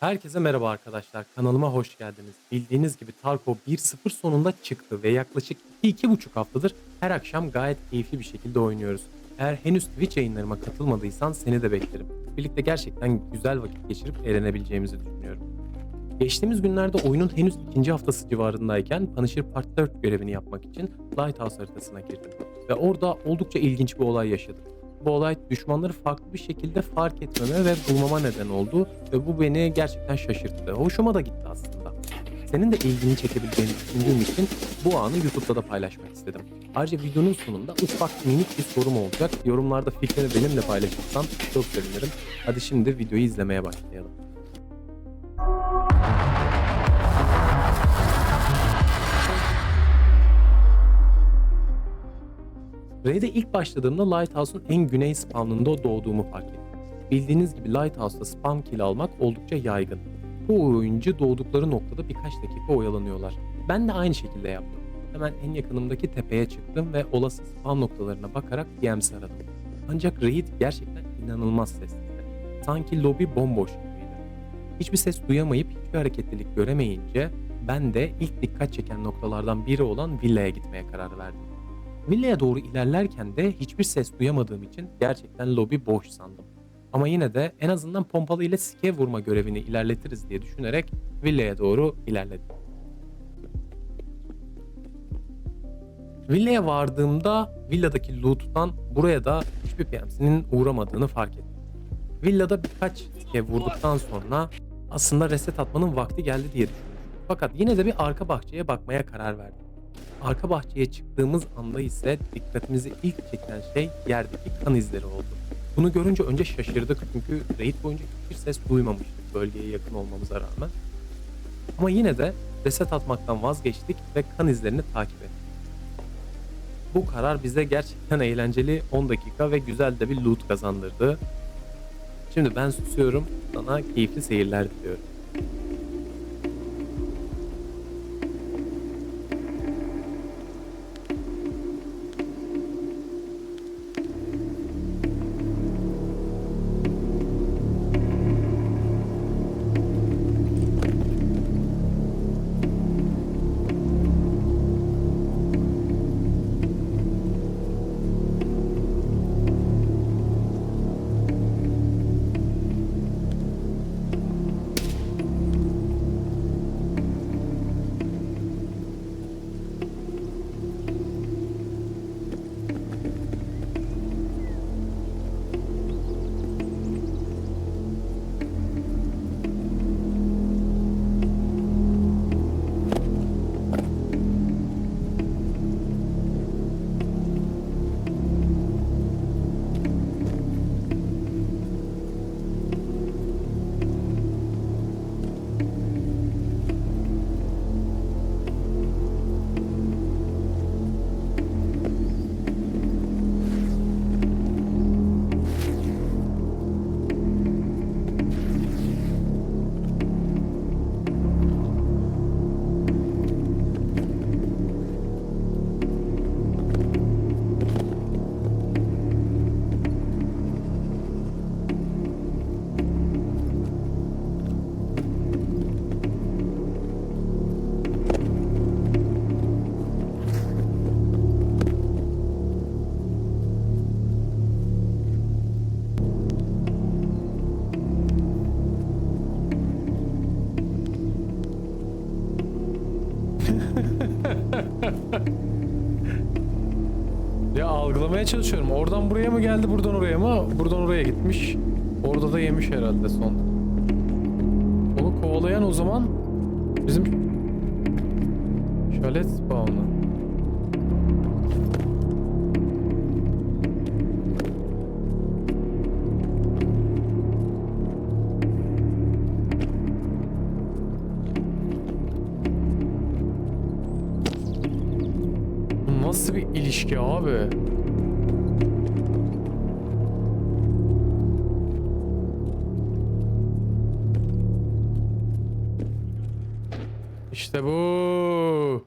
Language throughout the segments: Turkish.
Herkese merhaba arkadaşlar. Kanalıma hoş geldiniz. Bildiğiniz gibi Tarkov 1.0 sonunda çıktı ve yaklaşık 2-2,5 haftadır her akşam gayet keyifli bir şekilde oynuyoruz. Eğer henüz Twitch yayınlarıma katılmadıysan seni de beklerim. Birlikte gerçekten güzel vakit geçirip eğlenebileceğimizi düşünüyorum. Geçtiğimiz günlerde oyunun henüz ikinci haftası civarındayken Punisher Part 4 görevini yapmak için Lighthouse haritasına girdim. Ve orada oldukça ilginç bir olay yaşadım. Bu olay düşmanları farklı bir şekilde fark etmeme ve bulmama neden oldu ve bu beni gerçekten şaşırttı. Hoşuma da gitti aslında. Senin de ilgini çekebileceğini düşündüğüm için bu anı YouTube'da da paylaşmak istedim. Ayrıca videonun sonunda ufak minik bir sorum olacak. Yorumlarda fikrini benimle paylaşırsan çok sevinirim. Hadi şimdi videoyu izlemeye başlayalım. Raid'e ilk başladığımda Lighthouse'un en güney spawnında doğduğumu fark ettim. Bildiğiniz gibi Lighthouse'da spawn kill almak oldukça yaygın. Bu oyuncu doğdukları noktada birkaç dakika oyalanıyorlar. Ben de aynı şekilde yaptım. Hemen en yakınımdaki tepeye çıktım ve olası spawn noktalarına bakarak DMs aradım. Ancak Raid gerçekten inanılmaz sesliydi. Sanki lobi bomboş gibiydi. Hiçbir ses duyamayıp hiçbir hareketlilik göremeyince ben de ilk dikkat çeken noktalardan biri olan villaya gitmeye karar verdim. Villaya doğru ilerlerken de hiçbir ses duyamadığım için gerçekten lobi boş sandım. Ama yine de en azından pompalı ile sike vurma görevini ilerletiriz diye düşünerek villaya doğru ilerledim. Villaya vardığımda villadaki loot'tan buraya da hiçbir PMC'nin uğramadığını fark ettim. Villada birkaç sike vurduktan sonra aslında reset atmanın vakti geldi diye düşünmüştüm. Fakat yine de bir arka bahçeye bakmaya karar verdim. Arka bahçeye çıktığımız anda ise dikkatimizi ilk çeken şey yerdeki kan izleri oldu. Bunu görünce önce şaşırdık çünkü raid boyunca hiçbir ses duymamıştık bölgeye yakın olmamıza rağmen. Ama yine de reset atmaktan vazgeçtik ve kan izlerini takip ettik. Bu karar bize gerçekten eğlenceli 10 dakika ve güzel de bir loot kazandırdı. Şimdi ben susuyorum, sana keyifli seyirler diliyorum. Ya algılamaya çalışıyorum. Oradan buraya mı geldi, buradan oraya mı? Buradan oraya gitmiş. Orada da yemiş herhalde son. Onu kovalayan o zaman bizim şalet spawn'ı. Nasıl bir ilişki abi? İşte bu.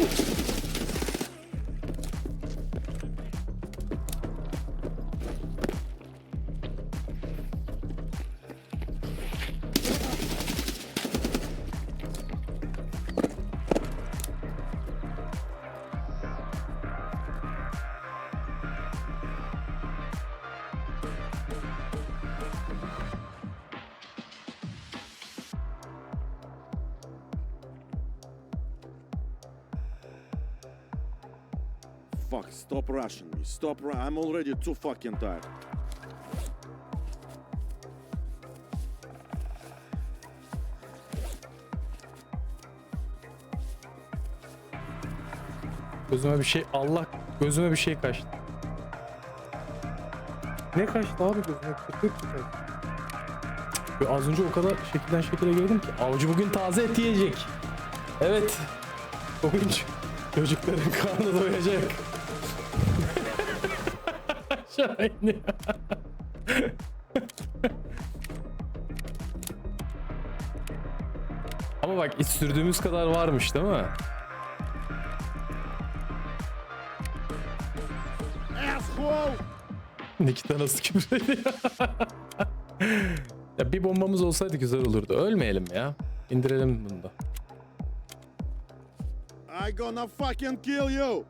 Ooh. Fuck, stop rushing me. Stop ru- I'm already too fucking tired. Gözüme bir şey Allah gözüme bir şey kaçtı. Ne kaçtı abi gözüme? Mi kaçtı? Ve az önce o kadar şekilden şekile girdim ki avcı bugün taze et yiyecek. Evet. Bugün çocukların karnı doyacak. Şahane. Ama bak iç sürdüğümüz kadar varmış değil mi? Nikita nasıl küfür ediyor? ya bir bombamız olsaydı güzel olurdu. Ölmeyelim ya. İndirelim bunu da. I gonna fucking kill you!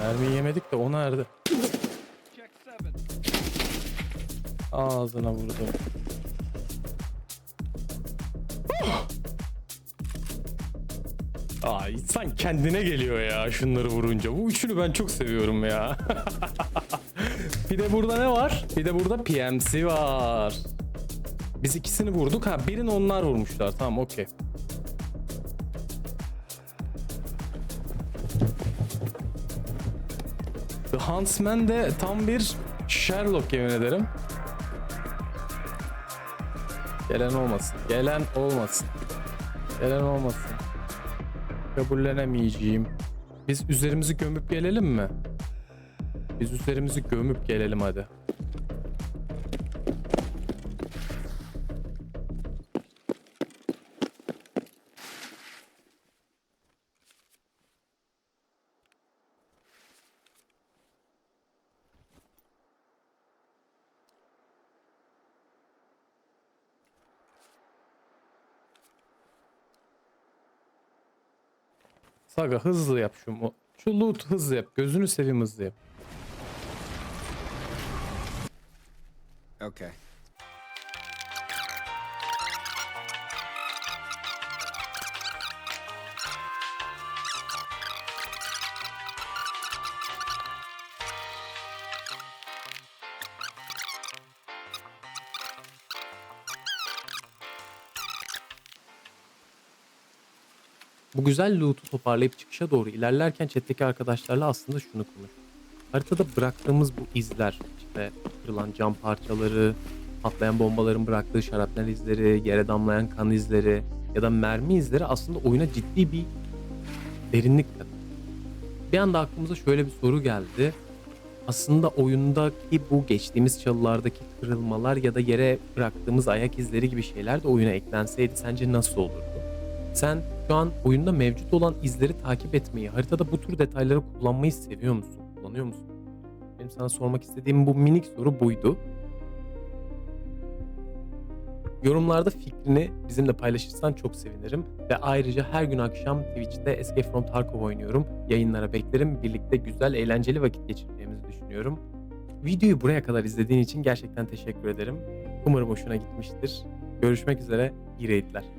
Mermiyi yemedik de o nerede? Ağzına vurdum. Ay insan kendine geliyor ya şunları vurunca. Bu üçünü ben çok seviyorum ya. bir de burada ne var? Bir de burada PMC var. Biz ikisini vurduk. Ha birini onlar vurmuşlar. Tamam okey. Huntsman de tam bir Sherlock yemin ederim. Gelen olmasın. Gelen olmasın. Gelen olmasın. Kabullenemeyeceğim. Biz üzerimizi gömüp gelelim mi? Biz üzerimizi gömüp gelelim hadi. Saga hızlı yap şu mu? Şu loot hızlı yap. Gözünü seveyim hızlı yap. Okay. Bu güzel loot'u toparlayıp çıkışa doğru ilerlerken chat'teki arkadaşlarla aslında şunu konuş. Haritada bıraktığımız bu izler, işte kırılan cam parçaları, patlayan bombaların bıraktığı şarapnel izleri, yere damlayan kan izleri ya da mermi izleri aslında oyuna ciddi bir derinlik katıyor. Bir anda aklımıza şöyle bir soru geldi. Aslında oyundaki bu geçtiğimiz çalılardaki kırılmalar ya da yere bıraktığımız ayak izleri gibi şeyler de oyuna eklenseydi sence nasıl olurdu? Sen şu an oyunda mevcut olan izleri takip etmeyi, haritada bu tür detayları kullanmayı seviyor musun? Kullanıyor musun? Benim sana sormak istediğim bu minik soru buydu. Yorumlarda fikrini bizimle paylaşırsan çok sevinirim. Ve ayrıca her gün akşam Twitch'te Escape from Tarkov oynuyorum. Yayınlara beklerim. Birlikte güzel, eğlenceli vakit geçireceğimizi düşünüyorum. Videoyu buraya kadar izlediğin için gerçekten teşekkür ederim. Umarım hoşuna gitmiştir. Görüşmek üzere. İyi raidler.